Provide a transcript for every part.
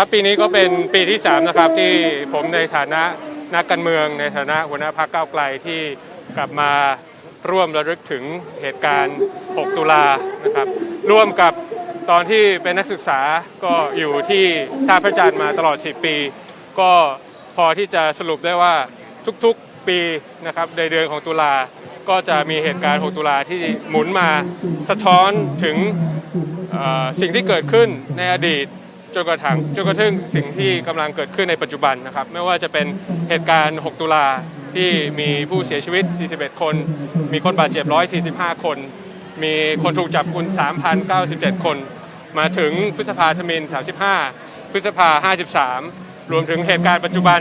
ครับปีนี้ก็เป็นปีที่3นะครับที่ผมในฐานะนักการเมืองในฐานะหัวหน้าพรรคก้าวไกลที่กลับมาร่วมระลึกถึงเหตุการณ์ 6 ตุลานะครับร่วมกับตอนที่เป็นนักศึกษาก็อยู่ที่ท่าพระจันทร์มาตลอด 10 ปี ก็พอที่จะสรุปได้ว่าทุกๆปีนะครับในเดือนของตุลาก็จะมีเหตุการณ์ 6 ตุลาที่หมุนมาสะท้อนถึงสิ่งที่เกิดขึ้นในอดีต จนกระทั่งจนกระทั่งสิ่งที่กำลังเกิดขึ้นในปัจจุบันนะครับ ไม่ว่าจะเป็นเหตุการณ์ 6 ตุลาที่มีผู้เสียชีวิต 41 คน มีคนบาดเจ็บ 145 คน มีคนถูกจับกุม3,097 คน มาถึงพฤษภาธมิน 35 พฤษภา 53 รวมถึงเหตุการณ์ปัจจุบัน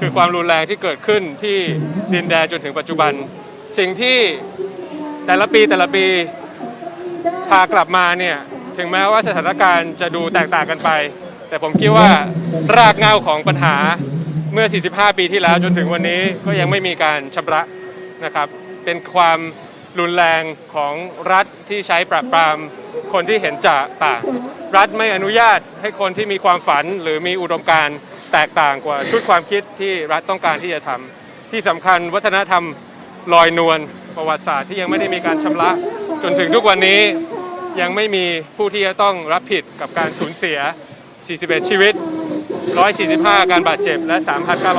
คือความรุนแรงที่เกิดขึ้นที่ดินแดนจนถึงปัจจุบัน สิ่งที่แต่ละปีแต่ละปีพากลับมาเนี่ย ถึงแม้ว่าสถานการณ์จะดูแตกต่างกันไป แต่ผมคิดว่ารากเหง้าของปัญหาเมื่อ 45 ปีที่แล้วจนถึงวันนี้ก็ยังไม่มีการชำระนะครับ เป็นความรุนแรงของรัฐที่ใช้ปราบปรามคนที่เห็นจะต่าง รัฐไม่อนุญาตให้คนที่มีความฝันหรือมีอุดมการแตกต่างกว่าชุดความคิดที่รัฐต้องการที่จะทำที่สำคัญวัฒนธรรมลอยนวลประวัติศาสตร์ที่ยังไม่ได้มีการชำระ จนถึงทุกวันนี้ ยังไม่มีผู้ที่จะต้องรับผิดกับการสูญเสีย 41 ชีวิต 145 การบาดเจ็บ และ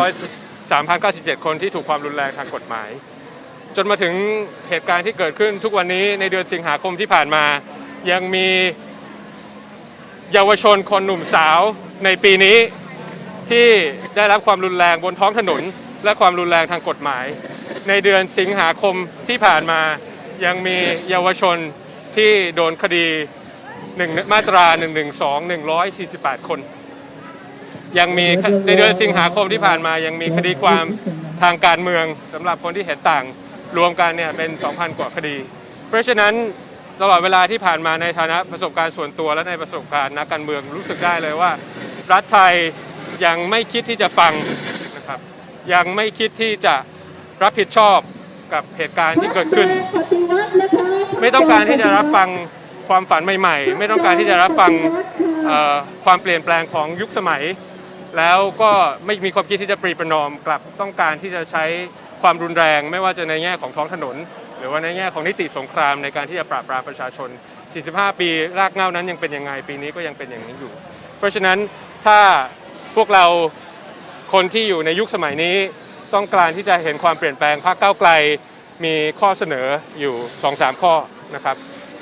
3,900 3,097 คนที่ถูกความรุนแรงทางกฎหมาย จนมาถึงเหตุการณ์ที่เกิดขึ้นทุกวันนี้ในเดือนสิงหาคมที่ผ่านมา ยังมีเยาวชนคนหนุ่มสาวในปีนี้ที่ได้รับความรุนแรงบนท้องถนน และความรุนแรงทางกฎหมาย ในเดือนสิงหาคมที่ผ่านมายังมีเยาวชน ที่โดนคดีหนึ่งมาตรา 112 148 คน ยังมีในเดือนสิงหาคมที่ผ่านมายังมีคดีความทางการเมืองสำหรับคนที่เห็นต่างรวมกันเนี่ยเป็น 2,000 กว่าคดี เพราะฉะนั้นตลอดเวลาที่ผ่านมาในฐานะประสบการณ์ส่วนตัวและในประสบการณ์นักการเมืองรู้สึกได้เลยว่า รัฐไทยยังไม่คิดที่จะฟังนะครับยังไม่คิดที่จะรับผิดชอบกับเหตุการณ์ที่เกิดขึ้น ไม่ต้องการที่จะรับฟังความฝันใหม่ ๆ ไม่ต้องการที่จะรับฟังความเปลี่ยนแปลงของยุคสมัย แล้วก็ไม่มีความคิดที่จะปรีประนอมกลับต้องการที่จะใช้ความรุนแรง ไม่ว่าจะในแง่ของท้องถนน หรือว่าในแง่ของนิติสงครามในการที่จะปราบปรามประชาชน 45 ปีรากเง้านั้นยังเป็นยังไงปีนี้ก็ยังเป็นอย่างนี้อยู่ เพราะฉะนั้นถ้าพวกเราคนที่อยู่ในยุคสมัยนี้ ต้องการที่จะเห็นความเปลี่ยนแปลงพรรคก้าวไกล มีข้อเสนออยู่ 2-3 ข้อนะครับ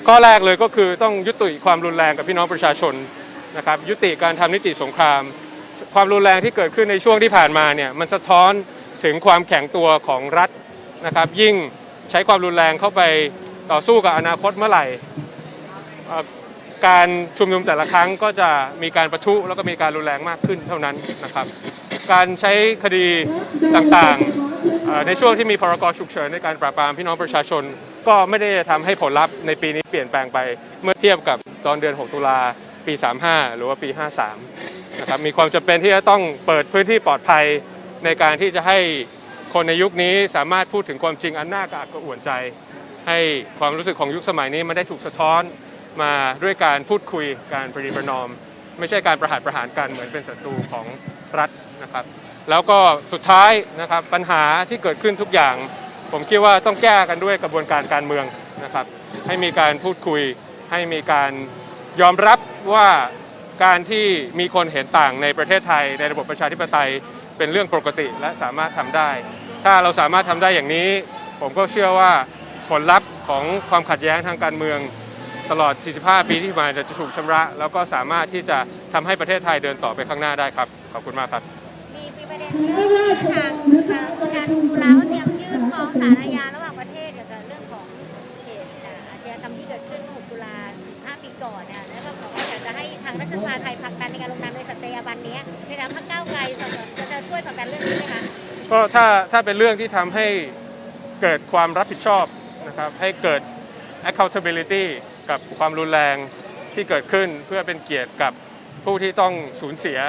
ข้อแรกเลยก็คือต้องยุติความรุนแรงกับพี่น้องประชาชนนะครับยุติการทำนิติสงคราม ความรุนแรงที่เกิดขึ้นในช่วงที่ผ่านมาเนี่ยมันสะท้อนถึงความแข็งตัวของรัฐนะครับ ยิ่งใช้ความรุนแรงเข้าไปต่อสู้กับอนาคตเมื่อไหร่ การชุมนุมแต่ละครั้งก็จะมีการประทุแล้วก็มีการรุนแรงมากขึ้นเท่านั้นนะครับ การใช้คดีต่างๆ ในช่วงที่มีพรกฉุกเฉินในการปราบปรามพี่น้องประชาชน ก็ไม่ได้ทำให้ผลลัพธ์ในปีนี้เปลี่ยนแปลงไปเมื่อเทียบกับตอนเดือน 6 ตุลาปี 35 หรือว่าปี 53 นะครับมีความจำเป็นที่จะต้องเปิดพื้นที่ปลอดภัยในการที่จะให้คนในยุคนี้สามารถพูดถึงความจริงอันน่ากระอักกระอ่วนใจ ให้ความรู้สึกของยุคสมัยนี้มันได้ถูกสะท้อนมาด้วยการพูดคุยการประนีประนอม ไม่ใช่การประหารประหารกันเหมือนเป็นศัตรูของรัฐ นะครับแล้วก็สุดท้ายนะครับปัญหาที่เกิดขึ้นทุกอย่าง ผมคิดว่าต้องแก้กันด้วยกระบวนการการเมืองนะครับให้มีการพูดคุย ให้มีการยอมรับว่าการที่มีคนเห็นต่างในประเทศไทย ในระบบประชาธิปไตยเป็นเรื่องปกติและสามารถทำได้ ถ้าเราสามารถทำได้อย่างนี้ ผมก็เชื่อว่าผลลัพธ์ของความขัดแย้งทางการเมืองตลอด 45 ปีที่ผ่านมาจะถูกชำระ แล้วก็สามารถที่จะทำให้ประเทศไทยเดินต่อไปข้างหน้าได้ครับ ขอบคุณมากครับ ประเด็นเรื่องทางการตุลาเขาเตรียมยื่นฟ้องศาลอาญาระหว่างประเทศเกี่ยวกับเรื่องของเหตุอาชญากรรมที่เกิดขึ้นเมื่อ6ตุลา5ปีก่อนเนี่ยแล้วก็บอกว่าอยากจะให้ทางรัฐสภาไทยผลักดันในการลงนามในสัตยาบันนี้ในนามพรรคก้าวไกลจะจะจะช่วยผลักดันเรื่องนี้ไหมคะก็ถ้าถ้าเป็นเรื่องที่ทำให้เกิดความรับผิดชอบนะครับให้เกิด accountability กับความรุนแรงที่เกิดขึ้นเพื่อเป็นเกียรติกับผู้ที่ต้องสูญเสีย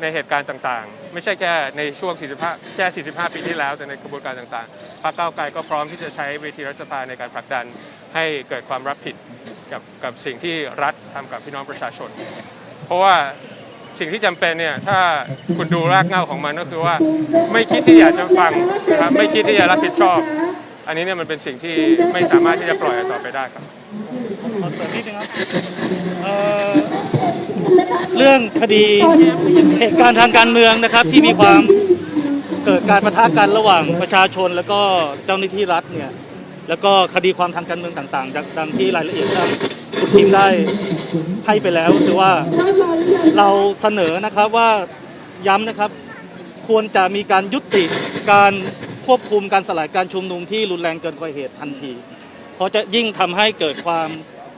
ในเหตุการณ์ต่างๆ ไม่ใช่แค่ในช่วง 45 แค่ 45 ปีที่แล้ว แต่ในกระบวนการต่างๆ พรรคก้าวไกลก็พร้อมที่จะใช้เวทีรัฐสภาในการผลักดันให้เกิดความรับผิดกับกับสิ่งที่รัฐทำกับพี่น้องประชาชน เพราะว่าสิ่งที่จำเป็นเนี่ยถ้าคุณดูรากเหง้าของมันก็คือว่าไม่คิดที่อยากจะฟังนะครับไม่คิดที่จะรับผิดชอบ อันนี้เนี่ยมันเป็นสิ่งที่ไม่สามารถที่จะปล่อยต่อไปได้ครับขอเสริมนิดนึงครับ เรื่องคดีเหตุการณ์ทางการเมืองนะครับ ที่มีความเกิดการประทะกันระหว่างประชาชน แล้วก็เจ้าหน้าที่รัฐเนี่ยแล้วก็คดีความทางการเมืองต่างๆดังดังที่รายละเอียดทางคุณทีมได้ให้ไปแล้วคือว่าเราเสนอนะครับว่าย้ำนะครับ ควรจะมีการยุติการควบคุมการสลายการชุมนุมที่รุนแรงเกินกว่าเหตุทันที เพราะจะยิ่งทำให้เกิดความ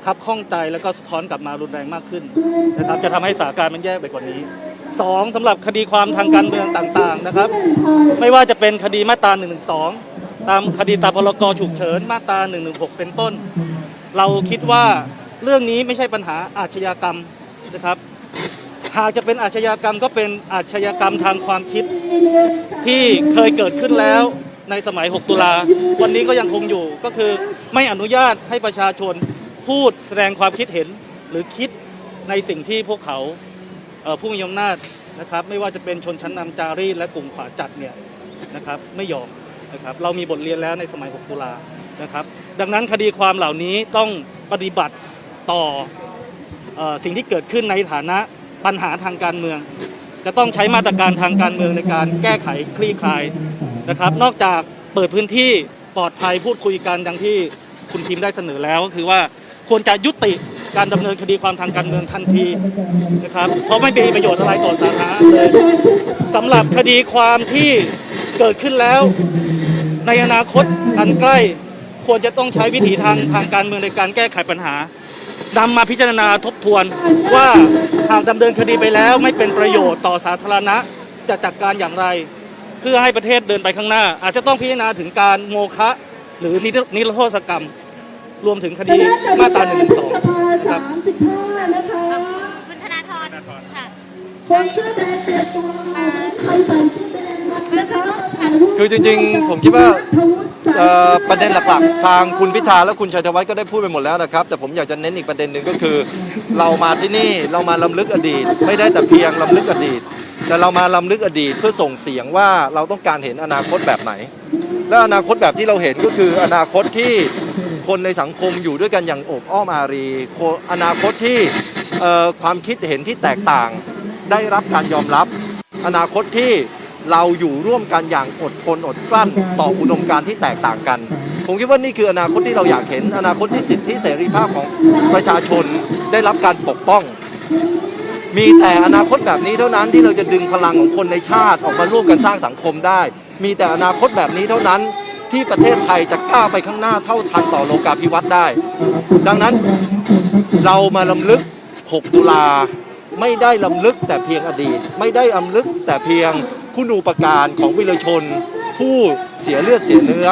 คับข้องใจแล้วก็สะท้อนกลับมารุนแรงมากขึ้นนะครับจะทำให้สถานการณ์มันแย่ไปกว่านี้สองสำหรับคดีความทางการเมืองต่างๆนะครับ ไม่ว่าจะเป็นคดีมาตรา1นึตามคดีตามพรกฉุกเฉินมาตรา1นึเป็นต้น เราคิดว่าเรื่องนี้ไม่ใช่ปัญหาอาชญากรรมนะครับหากจะเป็นอาชญากรรมก็เป็นอาชญากรรมทางความคิดที่เคยเกิดขึ้นแล้วในสมัย 6 ตุลา วันนี้ก็ยังคงอยู่ก็คือไม่อนุญาตให้ประชาชน พูดแสดงความคิดเห็นหรือคิดในสิ่งที่พวกเขาเผู้มีอำนาจนะครับ ไม่ว่าจะเป็นชนชั้นนำจารีและกลุ่มขวาจัดเนี่ยนะครับไม่ยอมนะครับเรามีบทเรียนแล้วในสมัย 6 ตุลานะครับ ดังนั้นคดีความเหล่านี้ต้องปฏิบัติต่อเออสิ่งที่เกิดขึ้นในฐานะปัญหาทางการเมือง จะต้องใช้มาตรการทางการเมืองในการแก้ไขคลี่คลายนะครับ นอกจากเปิดพื้นที่ปลอดภัยพูดคุยกันดังที่คุณทีมได้เสนอแล้วก็คือว่า ควรจะยุติการดำเนินคดีความทางการเมืองทันทีนะครับเพราะไม่เป็นประโยชน์อะไรต่อสาธารณะเลยสำหรับคดีความที่เกิดขึ้นแล้ว ในอนาคตอันใกล้ควรจะต้องใช้วิถีทางทางการเมืองในการแก้ไขปัญหานำมาพิจารณาทบทวนว่าหากดำเนินคดีไปแล้วไม่เป็นประโยชน์ต่อสาธารณะจะจัดการอย่างไร เพื่อให้ประเทศเดินไปข้างหน้า อาจจะต้องพิจารณาถึงการโมฆะหรือนิรโทษกรรม รวมถึงคดีมาตรา1นึครับคุณธนาธรค่ะคนเสื้อแดงเปลี่ยนตัวใครใส่เสื้อแดงนะคะคือจริงๆ ผมคิดว่าเอ่อประเด็นหลักๆ ทางคุณพิธาและคุณชัยธวัฒน์ก็ได้พูดไปหมดแล้วนะครับ แต่ผมอยากจะเน้นอีกประเด็นหนึ่งก็คือ เรามาที่นี่เรามาลำลึกอดีต ไม่ได้แต่เพียงลำลึกอดีต แต่เรามาลำลึกอดีตเพื่อส่งเสียงว่าเราต้องการเห็นอนาคตแบบไหน และอนาคตแบบที่เราเห็นก็คืออนาคตที่ คนในสังคมอยู่ด้วยกันอย่างอบอ้อมอารี อนาคตที่ความคิดเห็นที่แตกต่าง ได้รับการยอมรับ อนาคตที่เราอยู่ร่วมกันอย่างอดทนอดกลั้นต่ออุดมการณ์ที่แตกต่างกัน ผมคิดว่านี่คืออนาคตที่เราอยากเห็น อนาคตที่สิทธิเสรีภาพของประชาชนได้รับการปกป้อง มีแต่อนาคตแบบนี้เท่านั้นที่เราจะดึงพลังของคนในชาติออกมาร่วมกันสร้างสังคมได้ มีแต่อนาคตแบบนี้เท่านั้น ที่ประเทศไทยจะก้าวไปข้างหน้าเท่าทันต่อโลกาภิวัตน์ได้ ดังนั้นเรามาลำลึก 6 ตุลาไม่ได้ลำลึกแต่เพียงอดีต ไม่ได้ลำลึกแต่เพียงคุณูปการของวิรชน ผู้เสียเลือดเสียเนื้อ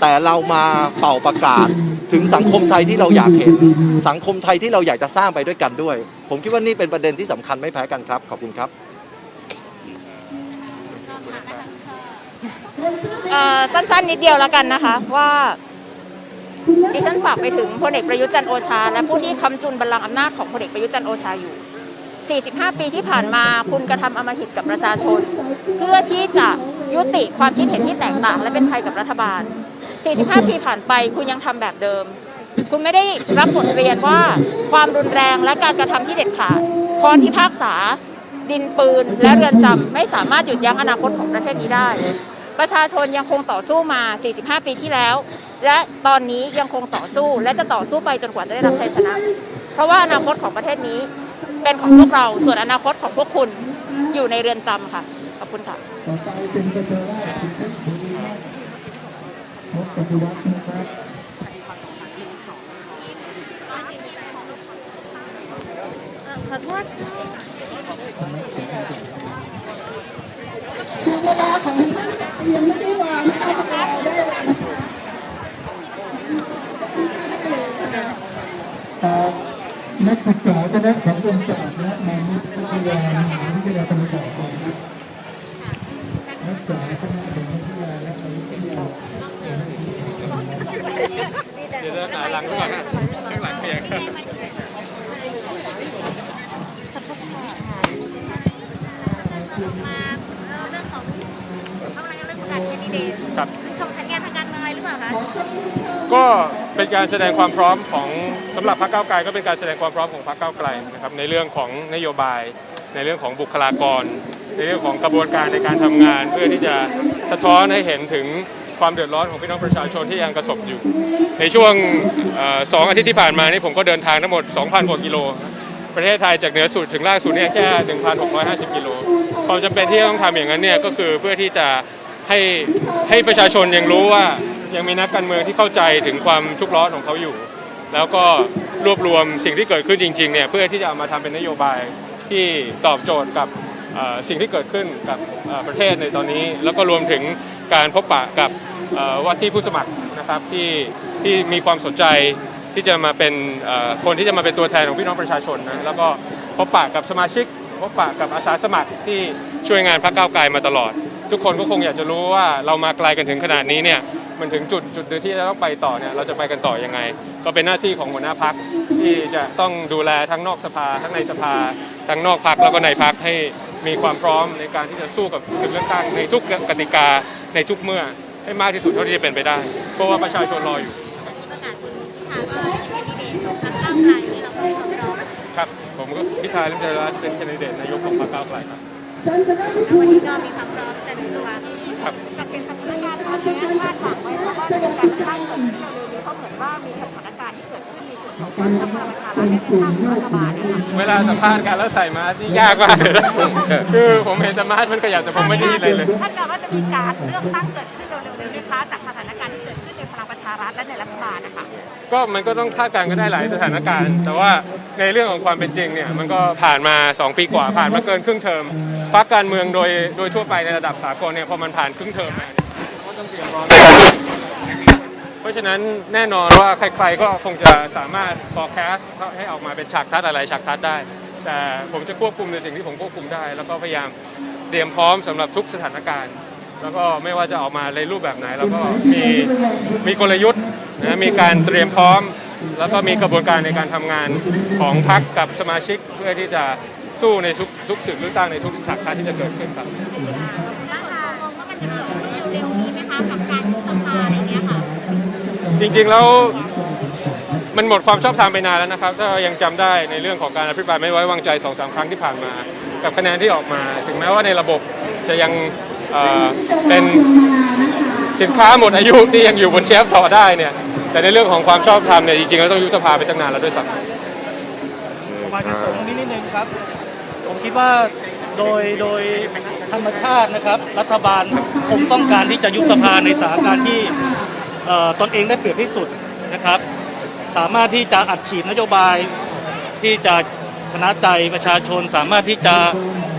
แต่เรามาเป่าประกาศ ถึงสังคมไทยที่เราอยากเห็น สังคมไทยที่เราอยากจะสร้างไปด้วยกันด้วย ผมคิดว่านี่เป็นประเด็นที่สำคัญไม่แพ้กันครับ ขอบคุณครับ สั้นๆนิดเดียวแล้วกันนะคะ ว่าดิฉันฝากไปถึงพลเอกประยุทธ์จันโอชา และผู้ที่คำจุนบัลลังก์อำนาจของพลเอกประยุทธ์จันโอชาอยู่ 45 ปีที่ผ่านมาคุณกระทำอำมหิตกับประชาชน เพื่อที่จะยุติความคิดเห็นที่แตกต่าง และเป็นภัยกับรัฐบาล 45 ปีผ่านไปคุณยังทำแบบเดิม คุณไม่ได้รับบทเรียนว่าความรุนแรงและการกระทำที่เด็ดขาดคอนพิพากษา ดินปืน และเรือนจำไม่สามารถหยุดยั้งอนาคตของประเทศนี้ได้ ประชาชนยังคงต่อสู้มา 45 ปีที่แล้ว และตอนนี้ยังคงต่อสู้และจะต่อสู้ไปจนกว่าจะได้รับชัยชนะ เพราะว่าอนาคตของประเทศนี้เป็นของพวกเราส่วนอนาคตของพวกคุณอยู่ในเรือนจำค่ะ ขอบคุณค่ะต่อไปเป็นประชาราชสิทธิเสรีพของปฏิวัตินะครับขอโทษคือเวลาของท่าน ยังไม่ได้วางให้เราได้เลยนะคะเอ่อนักศึกษาคณะสังคมศาสตร์และมานิตวิทยามหาวิทยาลัยธรรมศาสตร์นะครับนักศึกษาคณะสังคมวิทยาและมานิตวิทยาเดี๋ยวจะหาหลังก่อนนะข้างหลังเปียก ก็เป็นการแสดงความพร้อมของสำหรับพรรคก้าวไกลก็เป็นการแสดงความพร้อมของพรรคก้าวไกลนะครับในเรื่องของนโยบาย ในเรื่องของบุคลากร ในเรื่องของกระบวนการในการทำงาน เพื่อที่จะสะท้อนให้เห็นถึงความเดือดร้อนของพี่น้องประชาชนที่ยังกระสบอยู่ ในช่วงเอ่อสองอาทิตย์ที่ผ่านมานี่ผมก็เดินทางทั้งหมด 2,000กว่ากิโล ประเทศไทยจากเหนือสุดถึงล่างสุดเนี่ยแค่ 1,650 กิโลความจำเป็นที่ต้องทำอย่างนั้นเนี่ยก็คือเพื่อที่จะ ให้ให้ประชาชนยังรู้ว่ายังมีนักการเมืองที่เข้าใจถึงความทุกข์ร้อนของเขาอยู่ แล้วก็รวบรวมสิ่งที่เกิดขึ้นจริงๆเนี่ยเพื่อที่จะเอามาทำเป็นนโยบายที่ตอบโจทย์กับสิ่งที่เกิดขึ้นกับประเทศในตอนนี้ แล้วก็รวมถึงการพบปะกับว่าที่ผู้สมัครนะครับที่ที่มีความสนใจที่จะมาเป็นคนที่จะมาเป็นตัวแทนของพี่น้องประชาชนนะแล้วก็พบปะกับสมาชิกพบปะกับอาสาสมัครที่ช่วยงานพรรคก้าวไกลมาตลอด ทุกคนก็คงอยากจะรู้ว่าเรามาไกลกันถึงขนาดนี้เนี่ยมันถึงจุดจุดหนึ่งที่เราต้องไปต่อเนี่ยเราจะไปกันต่อยังไง ก็เป็นหน้าที่ของหัวหน้าพักที่จะต้องดูแลทั้งนอกสภา ทั้งในสภา ทั้งนอกพักแล้วก็ในพักให้มีความพร้อมในการที่จะสู้กับกเลือกตั้งในทุกกติกาในทุกเมื่อให้มากที่สุดเท่าที่จะเป็นไปได้ เพราะว่าประชาชนรออยู่ประกาศคุณพิธาก็เป็นแคนดิเดตของพรรคก้าวไกลที่เราไม่ต้องรอครับผมก็พิธาลิมเจริญรัตน์เป็นแคนดิเดตนายกของพรรคก้าวไกลครับ แล้ววันนี้ก็มีความพร้อมแต่ในตัวครับกับเป็นสถานการณ์ตอนนี้คาดหวังไว้ว่าจะมีการเลือกตั้งเกิดขึ้นเร็วๆนี้เพราะเหมือนว่ามีสถานการณ์ที่เกิดขึ้นในส่วนของพรรคพลังประชารัฐได้ตั้งรัฐบาลเนี่ยค่ะเวลาสัมภาษณ์กันแล้วใส่มาสก์นี่ยากมากเลยนะคือผมเห็นแต่มาสก์มันขยับแต่ผมไม่ได้ยินอะไรเลยท่านกล่าวว่าจะมีการเลือกตั้งเกิดขึ้นเร็วๆนี้นะคะ ก็มันก็ต้องคาดการณ์ก็ได้หลายสถานการณ์ แต่ว่าในเรื่องของความเป็นจริงเนี่ยมันก็ผ่านมา 2 ปีกว่าผ่านมาเกินครึ่งเทอมพักการเมืองโดยโดยทั่วไปในระดับสากลเนี่ยพอมันผ่านครึ่งเทอมมาก็ต้องเตรียมพร้อมเพราะฉะนั้นแน่นอนว่าใคร ๆ ก็คงจะสามารถ forecast ให้ออกมาเป็นฉากทัดอะไรฉากทัดได้ แต่ผมจะควบคุมในสิ่งที่ผมควบคุมได้ แล้วก็พยายามเตรียมพร้อมสำหรับทุกสถานการณ์ แล้วก็ไม่ว่าจะออกมาในรูปแบบไหนแล้วก็มีมีกลยุทธ์นะมีการเตรียมพร้อม แล้วก็มีกระบวนการในการทำงานของพรรคกับสมาชิกเพื่อที่จะสู้ในทุกทุกศึกเลือกตั้งในทุกฉากทัศน์ที่จะเกิดขึ้นครับแล้วค่ะมองว่ามันจะเกิดขึ้นเร็วๆนี้ไหมคะกับการยุบสภาอะไรเงี้ยค่ะจริงๆแล้วมันหมดความชอบธรรมไปนานแล้วนะครับ ถ้ายังจำได้ในเรื่องของการอภิปรายไม่ไว้วางใจสองสามครั้งที่ผ่านมา กับคะแนนที่ออกมา ถึงแม้ว่าในระบบจะยัง เป็นสินค้าหมดอายุที่ยังอยู่บนเชฟต่อได้เนี่ย แต่ในเรื่องของความชอบธรรมเนี่ยจริงๆแล้วต้องยุบสภาไปตั้งนานแล้วด้วยซ้ำมาจะสริมตรงนี้นิดนึงครับ ผมคิดว่าโดยโดยธรรมชาตินะครับ รัฐบาลคงต้องการที่จะยุบสภาในสถานการณ์ที่เอ่อตนเองได้เปรียบที่สุดนะครับ สามารถที่จะอัดฉีดนโยบายที่จะชนะใจประชาชนสามารถที่จะ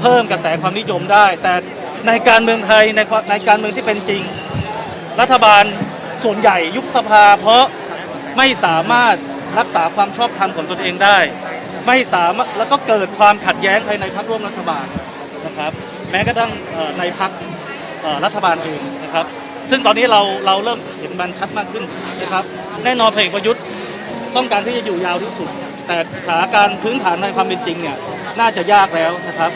เพิ่มกระแสความนิยมได้ แต่ ในการเมืองไทยในในการเมืองที่เป็นจริง รัฐบาลส่วนใหญ่ยุบสภา เพราะไม่สามารถรักษาความชอบธรรมของตนเองได้ ไม่สามารถแล้วก็เกิดความขัดแย้งภายในพรรคร่วมรัฐบาลนะครับ แม้กระทั่งในพรรครัฐบาลเองนะครับ ซึ่งตอนนี้เราเราเริ่มเห็นมันชัดมากขึ้นนะครับ แน่นอนพลเอกประยุทธ์ต้องการที่จะอยู่ยาวที่สุด แต่สถานการณ์พื้นฐานในความเป็นจริงเนี่ยน่าจะยากแล้วนะครับ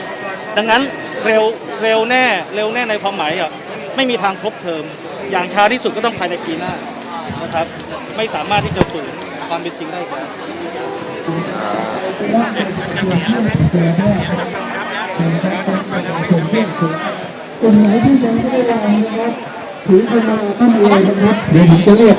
ดังนั้น เร็วเร็วแน่เร็วแน่ในความหมายอะไม่มีทางครบเทอม อย่างช้าที่สุดก็ต้องภายในปีหน้านะครับ ไม่สามารถที่จะฝืนความเป็นจริงได้อีกแล้วกลุ่มไหนที่ยังไม่ได้วานะครับถือเข้ามาก็มีนะครับเดี๋ยวผมจะเรียก